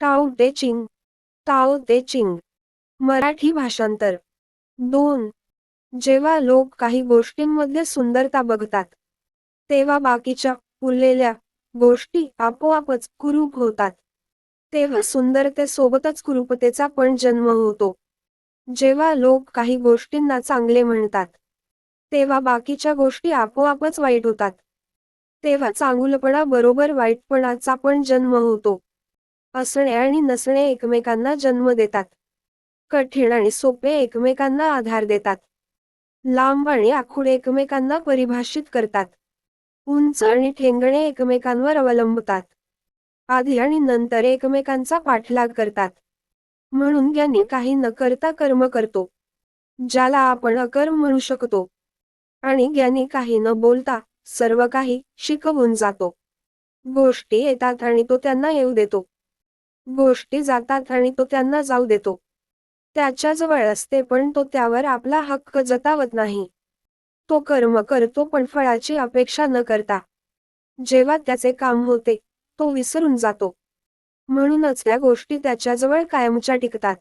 Tao Te Ching. Tao Te Ching. Marathi भाषांतर. दोन. जेव्हा लोक काही गोष्टींमध्ये सुंदरता बघतात तेव्हा बाकीच्या उरलेल्या गोष्टी आपोआपच कुरूप होतात. तेव्हा सुंदरतेसोबतच कुरूपतेचा पण जन्म होतो. जेव्हा लोक काही गोष्टींना चांगले म्हणतात तेव्हा बाकीच्या गोष्टी आपोआपच वाईट होतात. तेव्हा चांगुलपणा बरोबर वाईटपणाचा पण जन्म होतो. असणे आणि नसणे एकमेकांना जन्म देतात. कठीण आणि सोपे एकमेकांना आधार देतात. लांब आणि आखूड एकमेकांना परिभाषित करतात. उंच आणि ठेंगणे एकमेकांवर अवलंबतात. आधी आणि नंतर एकमेकांचा पाठलाग करतात. म्हणून ज्ञानी काही न करता कर्म करतो ज्याला आपण अकर्म म्हणू शकतो आणि ज्ञानी काही न बोलता सर्व काही शिकवून जातो. गोष्टी येतात आणि तो त्यांना येऊ देतो. गोष्टी जातात आणि तो त्यांना जाऊ देतो. त्याच्याजवळ असते पण तो त्यावर आपला हक्क जतावत नाही. तो कर्म करतो पण फळाची अपेक्षा न करता. जेव्हा त्याचे काम होते तो विसरून जातो. म्हणूनच त्या गोष्टी त्याच्याजवळ कायमच्या टिकतात.